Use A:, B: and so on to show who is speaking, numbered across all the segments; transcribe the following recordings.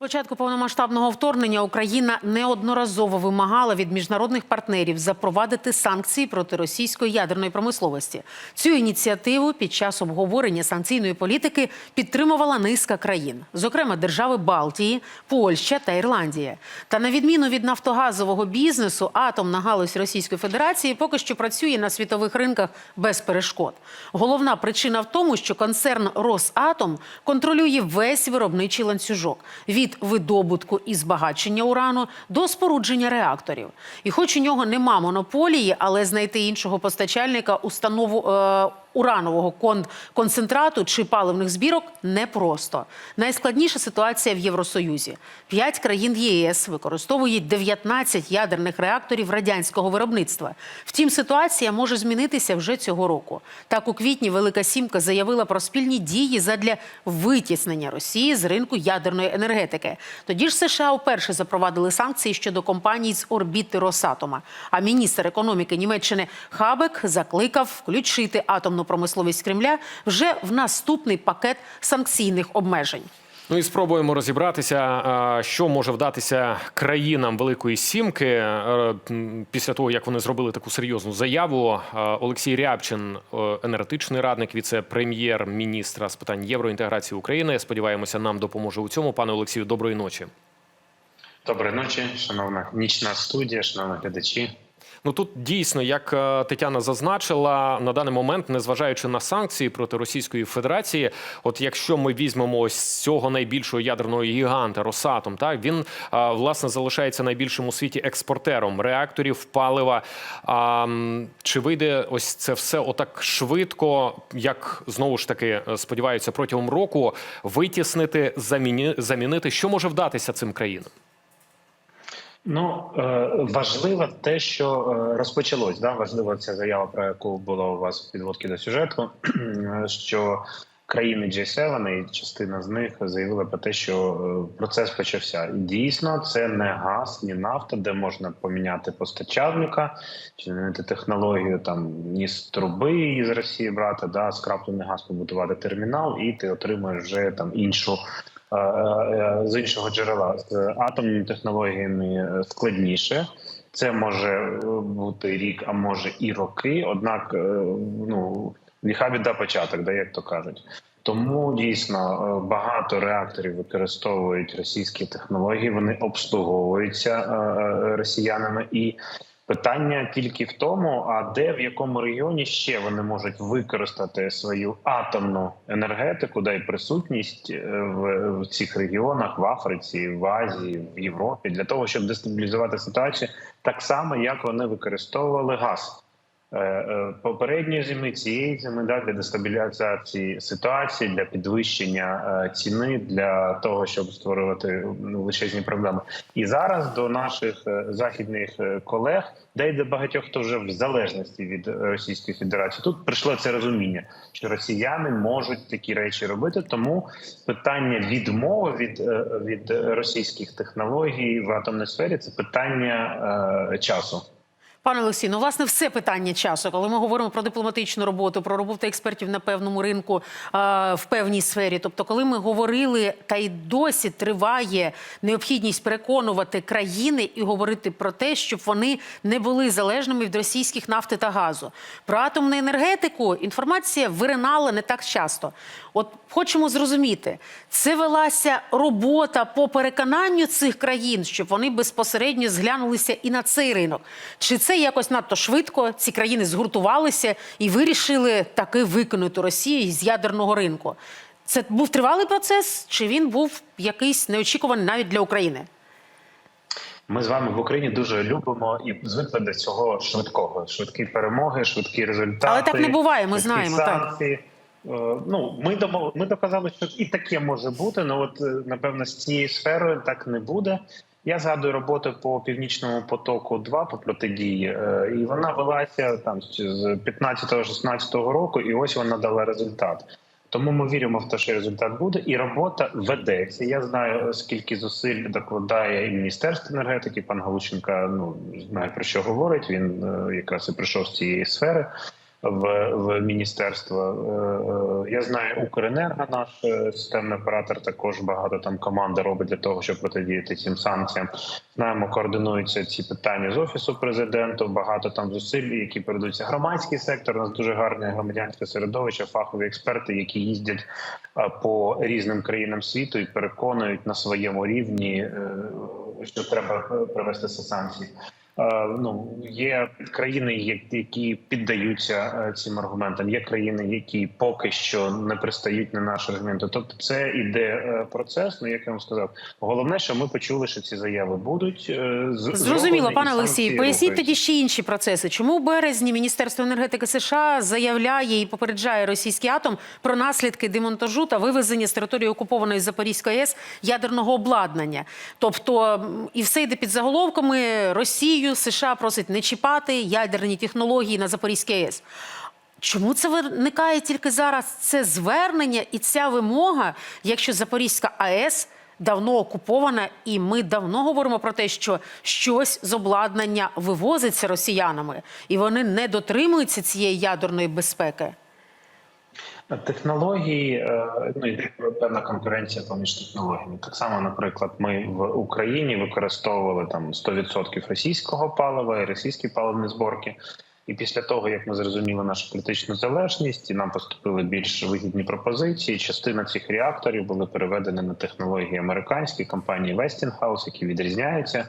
A: Початку повномасштабного вторгнення Україна неодноразово вимагала від міжнародних партнерів запровадити санкції проти російської ядерної промисловості. Цю ініціативу під час обговорення санкційної політики підтримувала низка країн, зокрема держави Балтії, Польща та Ірландія. Та на відміну від нафтогазового бізнесу, атомна галузь Російської Федерації поки що працює на світових ринках без перешкод. Головна причина в тому, що концерн Росатом контролює весь виробничий ланцюжок від видобутку і збагачення урану до спорудження реакторів. І хоч у нього нема монополії, але знайти іншого постачальника установу е, уранового кон- концентрату чи паливних збірок непросто. Найскладніша ситуація в Євросоюзі. П'ять країн ЄС використовують 19 ядерних реакторів радянського виробництва. Втім, ситуація може змінитися вже цього року. Так, у квітні Велика Сімка заявила про спільні дії задля витіснення Росії з ринку ядерної енергетики. Тоді ж США вперше запровадили санкції щодо компаній з орбіти Росатома. А міністр економіки Німеччини Хабек закликав включити атомну промисловість Кремля вже в наступний пакет санкційних обмежень.
B: Ну і спробуємо розібратися, що може вдатися країнам Великої Сімки е, після того, як вони зробили таку серйозну заяву. Олексій Рябчин, е, енергетичний радник, віце-прем'єр-міністра з питань євроінтеграції України. Сподіваємося, нам допоможе у цьому. Пане Олексію, доброї ночі.
C: Доброї ночі, шановна нічна студія, шановні глядачі.
B: Ну тут дійсно, як е, Тетяна зазначила, на даний момент, незважаючи на санкції проти Російської Федерації, от якщо ми візьмемо ось цього найбільшого ядерного гіганта Росатом, так він е, власне залишається найбільшим у світі експортером реакторів, палива. А, чи вийде ось це все отак швидко, як знову ж таки е, сподіваються, протягом року витіснити, заміни, замінити, що може вдатися цим країнам?
C: Ну е, важливо те, що е, розпочалось. Да? Важлива ця заява, про яку було у вас підводки до сюжету, що країни G7 і частина з них заявила про те, що е, процес почався. Дійсно, це не газ, ні нафта, де можна поміняти постачальника чи змінити технологію там ні з труби з Росії брати, да, скраплений газ побудувати термінал, і ти отримуєш вже там іншу. е, е, З іншого джерела з атомними технологіями складніше. Це може бути рік, а може і роки. Однак, ну ліха біда початок, да, як то кажуть. Тому дійсно е, багато реакторів використовують російські технології. Вони обслуговуються е, е, росіянами, і питання тільки в тому, а де в якому регіоні ще вони можуть використати свою атомну енергетику, да й присутність в, в цих регіонах в Африці, в Азії, в Європі для того, щоб дестабілізувати ситуацію, так само як вони використовували газ. Е, е, попередньої зими цієї зими да, для дестабілізації ситуації, для підвищення е, ціни, для того, щоб створювати ну, величезні проблеми. І зараз до наших західних колег, де йде багатьох, хто вже в залежності від Російської Федерації, тут прийшло це розуміння, що росіяни можуть такі речі робити. Тому питання відмови від, від російських технологій в атомній сфері це питання часу.
A: Пане Олексій, ну власне все питання часу, коли ми говоримо про дипломатичну роботу, про роботу експертів на певному ринку е, в певній сфері. Тобто, коли ми говорили, та й досі триває необхідність переконувати країни і говорити про те, щоб вони не були залежними від російських нафти та газу. Про атомну енергетику інформація виринала не так часто. От хочемо зрозуміти, це велася робота по переконанню цих країн, щоб вони безпосередньо зглянулися і на цей ринок. Чи це якось надто швидко? Ці країни згуртувалися і вирішили таки викинути Росію з ядерного ринку. Це був тривалий процес, чи він був якийсь неочікуваний навіть для України?
C: Ми з вами в Україні дуже любимо і звикли до цього швидкого, швидкі перемоги, швидкі результати.
A: Але так не буває, ми знаємо,
C: санкції. Е, Ну, ми домов... ми доказали, що і таке може бути. Ну от е, напевно з цією сферою так не буде. Я згадую роботу по північному потоку 2 по протидії, е, і вона велася там з 15-16 року, і ось вона дала результат. Тому ми віримо в те, що результат буде, і робота ведеться. Я знаю, скільки зусиль докладає і міністерство енергетики. Пан Галученка ну знає про що говорить. Він е, якраз і прийшов з цієї сфери. В, в міністерство. Е, е, Я знаю, Укренерго, наш е, системний оператор, також багато там команда робить для того, щоб протидіяти цим санкціям. Знаємо, координуються ці питання з офісу президента. Багато там зусиль, які передаються громадський сектор. У нас дуже гарне громадянське середовище, фахові експерти, які їздять по різним країнам світу і переконують на своєму рівні, що треба провести санкції. Е, Ну є країни, які піддаються е, цим аргументам. Є країни, які поки що не пристають на наші аргументи. Тобто, це іде е, процес. Ну як я вам сказав, головне, що ми почули, що ці заяви будуть
A: Зрозуміло, пане
C: санкції
A: Поясніть тоді ще інші процеси. Чому в березні Міністерство енергетики США заявляє і попереджає російський атом про наслідки демонтажу та вивезення з території окупованої Запорізької АЕС ядерного обладнання? Тобто і все йде під заголовками Росію, США просить не чіпати ядерні технології на Запорізькій АЕС. Чому це виникає тільки зараз? Це звернення і ця вимога, якщо Запорізька АЕС давно окупована, і ми давно говоримо про те, що щось з обладнання вивозиться росіянами, і вони не дотримуються цієї ядерної безпеки.
C: Технології е, ну йде певна конкуренція поміж технологіями. Так само, наприклад, ми в Україні використовували там 100% російського палива і російські паливні зборки. І після того, як ми зрозуміли нашу політичну залежність, і нам поступили більш вигідні пропозиції, частина цих реакторів були переведені на технології американської компанії Westinghouse, які відрізняються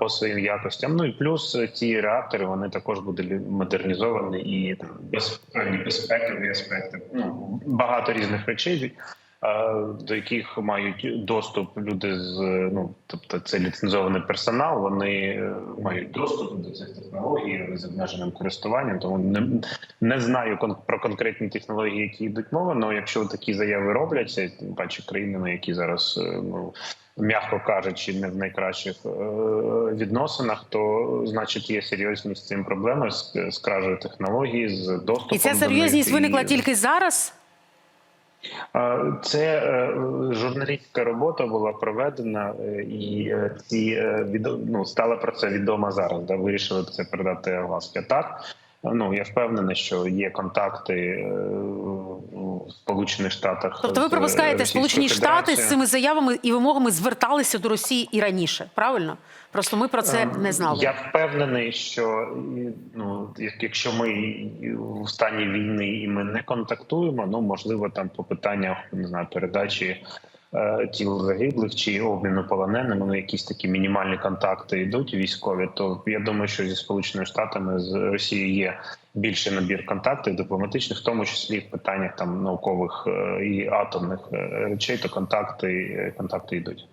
C: по своїм якостям. Ну і плюс е, ці реактори вони також будуть модернізовані і там без безпекові аспекти. Ну багато різних речей. е, До яких мають доступ люди з ну, тобто це ліцензований персонал. Вони е, мають доступ до цих технологій з обмеженим користуванням. Тому не, не знаю про конкретні технології, які йдуть мова. Але якщо такі заяви робляться, тим паче країнами, які зараз е, ну м'яко кажучи, не в найкращих е, відносинах, то значить є серйозні з цим проблеми з, кражею технології, з доступом.
A: І ця
C: до
A: серйозність
C: них,
A: виникла
C: і-
A: тільки зараз.
C: Е, Це е, журналістська робота була проведена, і ці ну, стало про це відомо зараз. Да, вирішили це передати огласки. Так ну я впевнений, що є контакти е, в Сполучених Штатах.
A: Тобто ви
C: з
A: пропускаєте Сполучені Штати з цими заявами і вимогами зверталися до Росії і раніше, правильно? Просто ми про це не знали.
C: Я впевнений, що ну як- якщо ми в стані війни і ми не контактуємо, ну можливо, там по питаннях не знаю передачі е, тіл загиблих чи обміну полоненими, ну якісь такі мінімальні контакти йдуть військові. То я думаю, що зі сполученими штатами з Росією є більший набір контактів дипломатичних, в тому числі в питаннях там наукових е, і атомних е, речей, то контакти е, контакти йдуть.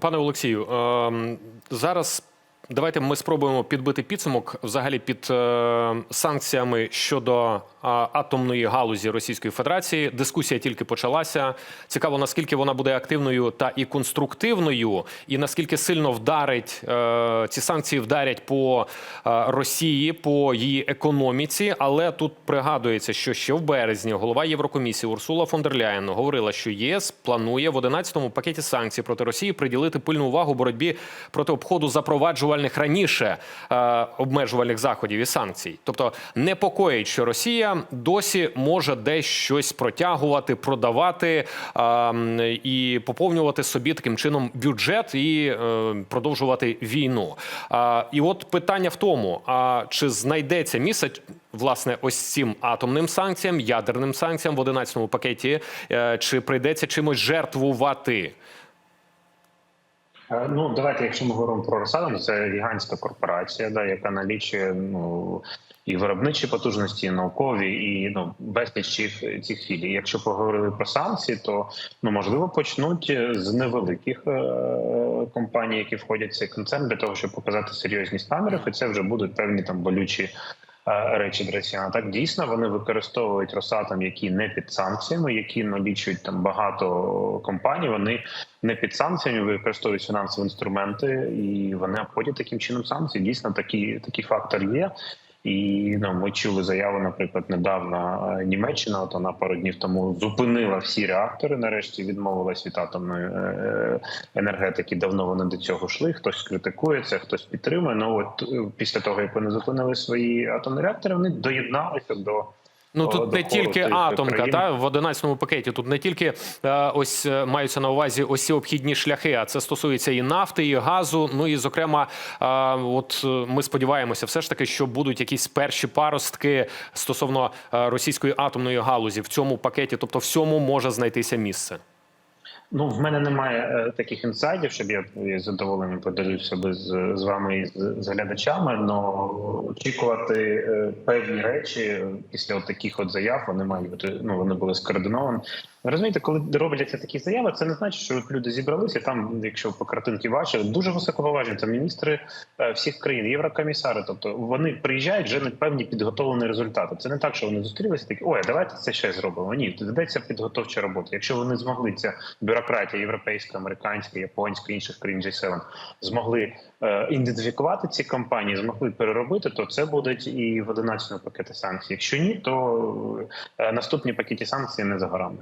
B: Пане Олексію, ем, зараз давайте ми спробуємо підбити підсумок взагалі під е, санкціями щодо е, атомної галузі Російської Федерації. Дискусія тільки почалася. Цікаво, наскільки вона буде активною та і конструктивною, і наскільки сильно вдарить е, ці санкції вдарять по е, Росії, по її економіці. Але тут пригадується, що ще в березні голова Єврокомісії Урсула фон дер Ляєн говорила, що ЄС планує в 11-му пакеті санкцій проти Росії приділити пильну увагу боротьбі проти обходу запроваджувальних раніше е, обмежувальних заходів і санкцій. Тобто непокоїть, що Росія досі може десь щось протягувати, продавати е, і поповнювати собі таким чином бюджет і е, продовжувати війну. І от питання в тому: а чи знайдеться місце власне ось цим атомним санкціям, ядерним санкціям в 11-му пакеті, чи прийдеться чимось жертвувати?
C: Е, Ну давайте, якщо ми говоримо про Росатом, це гігантська корпорація, да, яка налічує ну і виробничі потужності, і наукові, і ну безліч цих, цих філій. Якщо поговорили про санкції, то ну можливо почнуть з невеликих е- компаній, які входять в цей концерн, для того, щоб показати серйозність намірів, і це вже будуть певні там болючі. Е, Речі росіян. так дійсно вони використовують Росатом, які не під санкціями, які налічують там багато компаній. Вони не під санкціями використовують фінансові інструменти, і вони обходять таким чином санкції. Дійсно, такі такий фактор є. І ну ми чули заяву, наприклад, недавно е, Німеччина, от вона пару днів тому зупинила всі реактори. Нарешті відмовилась від атомної е, енергетики. Давно вони до цього йшли. Хтось критикує це, хтось підтримує. Ну от е, після того, як вони зупинили свої атомні реактори, вони доєдналися до.
B: Ну тут не тільки атомка, та в 11-му пакеті. Тут не тільки е, ось е, маються на увазі ось ці обхідні шляхи, а це стосується і нафти, і газу. Ну і зокрема, е, от е, ми сподіваємося, все ж таки, що будуть якісь перші паростки стосовно е, російської атомної галузі в цьому пакеті. Тобто, всьому може знайтися місце.
C: Ну, в мене немає е, таких інсайдів, щоб я, з задоволенням поділився би з, з вами і з, з глядачами. Но очікувати е, певні речі після от таких от заяв вони мають бути. Ну вони були скоординовані. Розумієте, коли робляться такі заяви, це не значить, що люди зібралися. Там, якщо по картинки бачили, дуже високоповажні це міністри е, всіх країн, єврокомісари. Тобто вони приїжджають вже на певні підготовлені результати. Це не так, що вони зустрілися такі, ой, давайте це ще зробимо. Ні, ведеться підготовча робота. Якщо вони змогли ця бюрократія європейська, американська, японська, інших країн G7 змогли е, ідентифікувати ці компанії, змогли переробити, то це будуть і в 11 пакеті санкцій. Якщо ні, то е, наступні пакеті санкцій не за горами.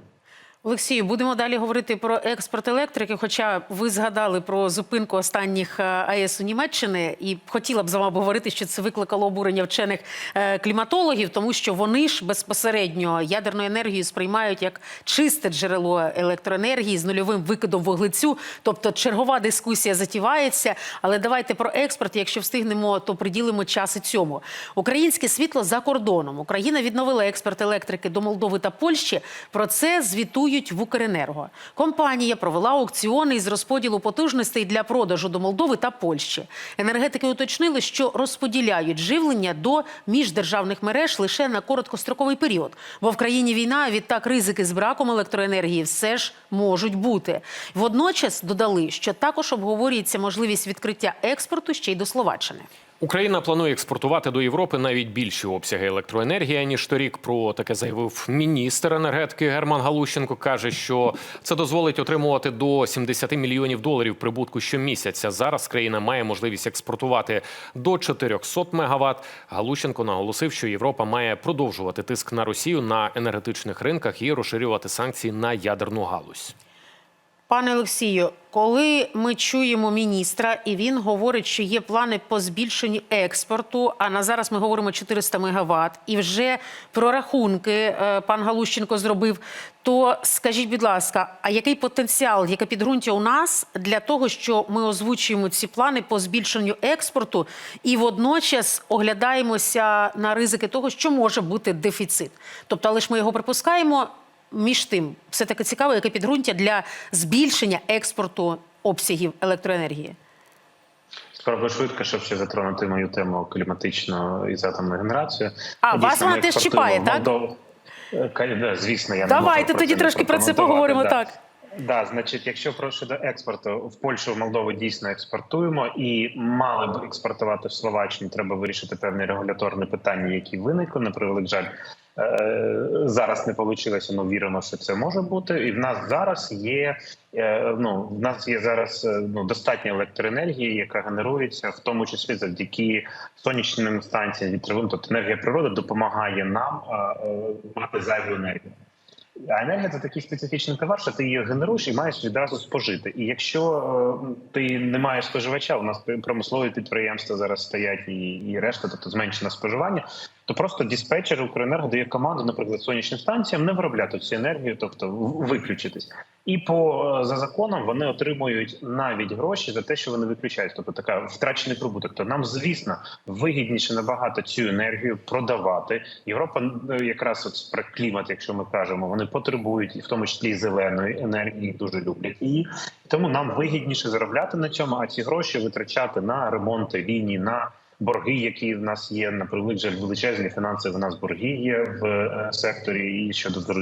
A: Олексію, будемо далі говорити про експорт електрики. Хоча ви згадали про зупинку останніх е, АЕС у Німеччини, і хотіла б з вами обговорити, що це викликало обурення вчених е, кліматологів, тому що вони ж безпосередньо ядерну енергію сприймають як чисте джерело електроенергії з нульовим викидом вуглецю. Тобто чергова дискусія затівається. Але давайте про експорт. Якщо встигнемо, то приділимо час і цьому. Українське світло за кордоном. Україна відновила експорт електрики до Молдови та Польщі. Про це звітують в Укренерго. Компанія провела аукціони із розподілу потужностей для продажу до Молдови та Польщі. Енергетики уточнили, що розподіляють живлення до міждержавних мереж лише на короткостроковий період. Бо в країні війна, відтак ризики з браком електроенергії все ж можуть бути. Водночас додали, що також обговорюється можливість відкриття експорту ще й до Словаччини.
B: Україна планує експортувати до Європи навіть більші обсяги електроенергії ніж торік. Про таке заявив міністр енергетики Герман Галущенко. каже, що це дозволить отримувати до 70 мільйонів доларів прибутку щомісяця. Зараз країна має можливість експортувати до 400 мегаватт. Галущенко наголосив, що Європа має продовжувати тиск на Росію на енергетичних ринках і розширювати санкції на ядерну галузь.
A: Пане Олексію, коли ми чуємо міністра, і він говорить, що є плани по збільшенню експорту, а на зараз ми говоримо 400 мегаватт, і вже прорахунки е, пан Галущенко зробив. То скажіть, будь ласка, а який потенціал, яке підґрунтя у нас для того, що ми озвучуємо ці плани по збільшенню експорту, і водночас оглядаємося на ризики того, що може бути дефіцит? Тобто, але ж ми його припускаємо. Між тим, все таки цікаво, яке підґрунтя для збільшення експорту обсягів електроенергії.
C: Спробую швидко, щоб ще затронути мою тему кліматичну і з атомною генерацією.
A: А,
C: Дійсно,
A: вас вона теж чіпає, так?
C: Е, да, Звісно, я
A: Давайте тоді трошки про це поговоримо.
C: да.
A: Так
C: Да, значить, якщо про щодо експорту в Польщу, в Молдову дійсно експортуємо і мали б експортувати в Словаччину. Треба вирішити певні регуляторні питання, які виникли. На превелик жаль, зараз не вийшло, але віримо, що це може бути. І в нас зараз є. е, Ну, в нас є зараз е, ну достатньо електроенергії, яка генерується, в тому числі завдяки сонячним станціям вітровим. Тобто енергія природи допомагає нам е, е, мати зайву енергію. А енергія це такий специфічний товар, що ти її генеруєш і маєш відразу спожити. І якщо е, ти не маєш споживача, у нас промислові підприємства зараз стоять і, і решта, тобто зменшене споживання, то просто диспетчер Укренерго дає команду, наприклад, сонячним станціям не виробляти цю енергію, тобто виключитись. І по е, за законом вони отримують навіть гроші за те, що вони виключають. Тобто така втрачений прибуток. То нам, звісно, вигідніше набагато цю енергію продавати. Європа е, якраз от про клімат, якщо ми кажемо, вони потребують і в тому числі зеленої енергії, дуже люблять її. Тому нам вигідніше заробляти на цьому, а ці гроші витрачати на ремонти ліній, на борги, які в нас є на жаль, величезні фінансові в нас борги є в е, секторі і щодо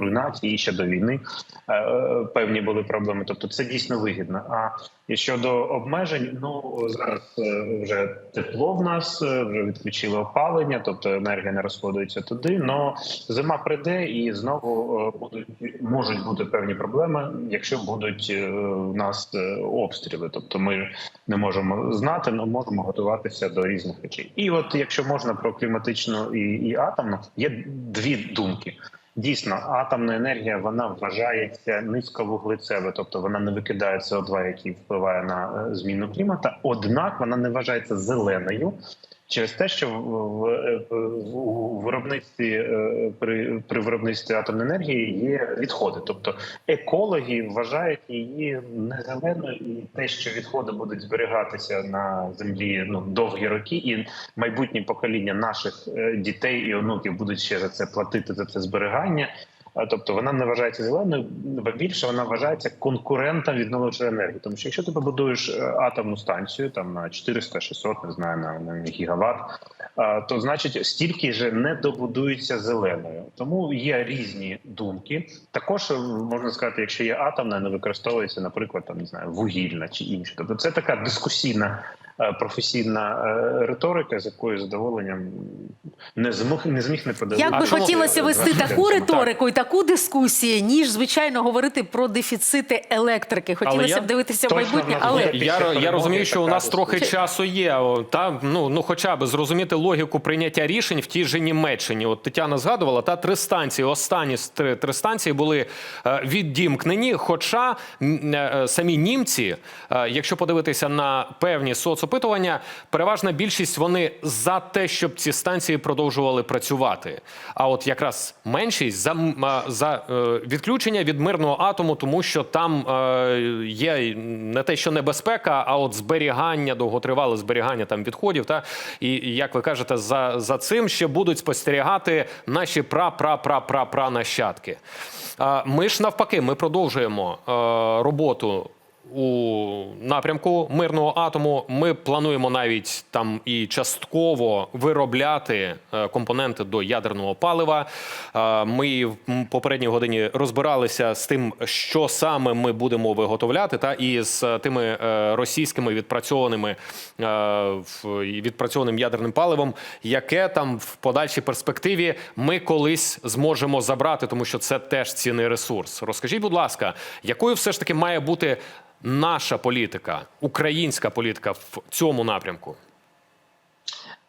C: руйнації, і щодо війни е, е, певні були проблеми. Тобто це дійсно вигідно. А і щодо обмежень, ну зараз е, вже тепло в нас, е, вже відключили опалення, тобто енергія не розходується туди. Но зима прийде і знову е, будуть можуть бути певні проблеми, якщо будуть в нас обстріли. Тобто ми не можемо знати, але можемо готуватися до різних речей. І от якщо можна про кліматичну і, і атомну, є дві думки. Дійсно, атомна енергія вона вважається низьковуглецевою, тобто вона не викидає СО2, який впливає на е, зміну клімата. Однак вона не вважається зеленою через те, що в, в, в, виробництві е, при, при виробництві атомної енергії є відходи. Тобто екологи вважають її не зеленою, і те, що відходи будуть зберігатися на землі ну довгі роки, і майбутні покоління наших е, дітей і онуків будуть ще за це платити за це зберігання. Тобто вона не вважається зеленою, бо більше вона вважається конкурентом відновлювачої енергії. Тому що якщо ти побудуєш е, атомну станцію там на 400-600, не знаю, на, на гігават, то значить стільки ж не добудується зеленою. Тому є різні думки. Також е, можна сказати, якщо є атомна, не використовується, наприклад, там не знаю, вугільна чи інше. Тобто це така дискусійна. е, Професійна е, риторика, з якою задоволенням не змог не зміг не подивитися.
A: Як би
B: чому-
A: хотілося вести
C: Так.
A: таку
C: Так.
A: риторику і таку дискусію, ніж звичайно говорити про дефіцити електрики. Хотілося б дивитися в майбутнє, але
B: Я, я розумію, що у нас трохи часу є. Та ну ну, хоча б зрозуміти логіку прийняття рішень в тій же Німеччині. От Тетяна згадувала, та три станції, останні три, три станції були е, віддімкнені. Хоча е, самі німці, е, якщо подивитися на певні соцопитування, переважна більшість вони за те, щоб ці станції продовжували працювати. А от якраз меншість за, за е, відключення від мирного атому, тому що там е, є не те, що небезпека, а от зберігання, довготривале зберігання там відходів. Та і, як ви кажете, за, за цим ще будуть спостерігати наші пра-пра-пра-пра-пра нащадки. Ми ж навпаки, ми продовжуємо е, роботу у напрямку мирного атому. Ми плануємо навіть там і частково виробляти е, компоненти до ядерного палива. Е, Ми в попередній годині розбиралися з тим, що саме ми будемо виготовляти, та і з тими е, російськими відпрацьованими відпрацьованим ядерним паливом, яке там в подальшій перспективі ми колись зможемо забрати, тому що це теж цінний ресурс. Розкажіть, будь ласка, якою все ж таки має бути наша політика, українська політика в цьому напрямку?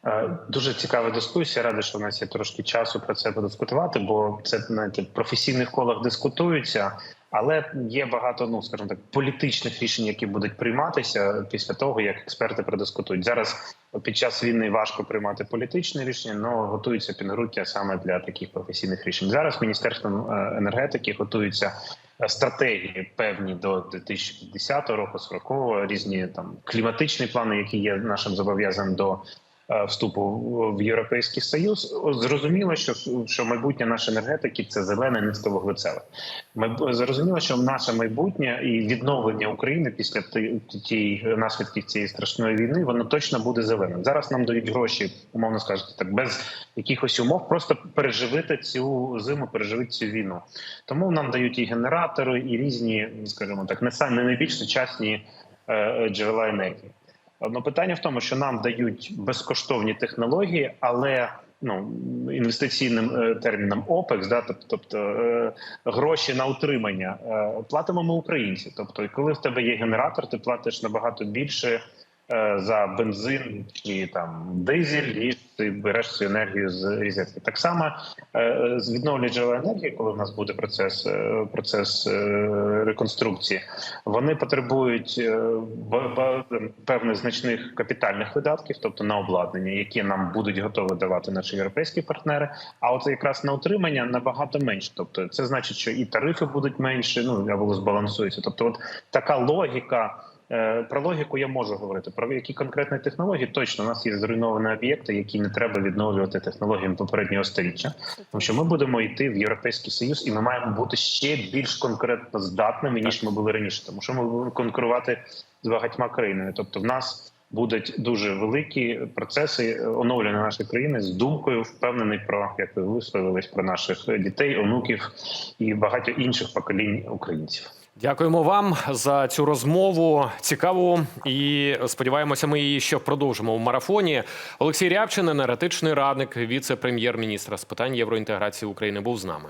C: Е, Дуже цікава дискусія. Радий, що в нас є трошки часу про це подискутувати, бо це знаєте, в професійних колах дискутується, але є багато, ну скажімо так, політичних рішень, які будуть прийматися після того, як експерти продискутують. Зараз під час війни важко приймати політичні рішення, але готується підґрунтя саме для таких професійних рішень. Зараз міністерством е, енергетики готуються е, стратегії певні до 2050 року, 40-го, різні там кліматичні плани, які є нашим зобов'язанням до вступу в Європейський Союз. Зрозуміло, що що майбутнє нашої енергетики це зелене низьковуглецеве. Ми зрозуміло, що наше майбутнє і відновлення України після тієї наслідків цієї страшної війни воно точно буде зеленим. Зараз нам дають гроші, умовно скажете, так без якихось умов, просто переживити цю зиму, переживити цю війну. Тому нам дають і генератори, і різні, скажімо так, не найбільш сучасні е, е, джерела енергії. Одно питання в тому, що нам дають безкоштовні технології, але ну інвестиційним е, терміном OPEX, да, тоб- тобто е, гроші на утримання, е, платимо ми українці. Тобто, коли в тебе є генератор, ти платиш набагато більше за бензин чи там дизель, ніж ти береш цю енергію з різетки. Так само е, з відновлення джерела енергії, коли в нас буде процес, е, процес е, реконструкції, вони потребують е, певних значних капітальних видатків, тобто на обладнання, які нам будуть готові давати наші європейські партнери. А от якраз на утримання набагато менше. Тобто, це значить, що і тарифи будуть менше, ну або збалансуються. Тобто, от така логіка. Е, Про логіку я можу говорити. Про які конкретні технології точно у нас є зруйновані об'єкти, які не треба відновлювати технологіями попереднього століття. Тому що ми будемо йти в європейський союз, і ми маємо бути ще більш конкретно здатними ніж ми були раніше, тому що ми будемо конкурувати з багатьма країнами. Тобто, в нас будуть дуже великі процеси оновлення нашої країни з думкою, впевнений про як ви висловились про наших дітей, онуків і багато інших поколінь українців.
B: Дякуємо вам за цю розмову. Цікаву і сподіваємося, ми її ще продовжимо в марафоні. Олексій Рябчин, енергетичний радник, віце-прем'єр-міністра з питань євроінтеграції України, був з нами.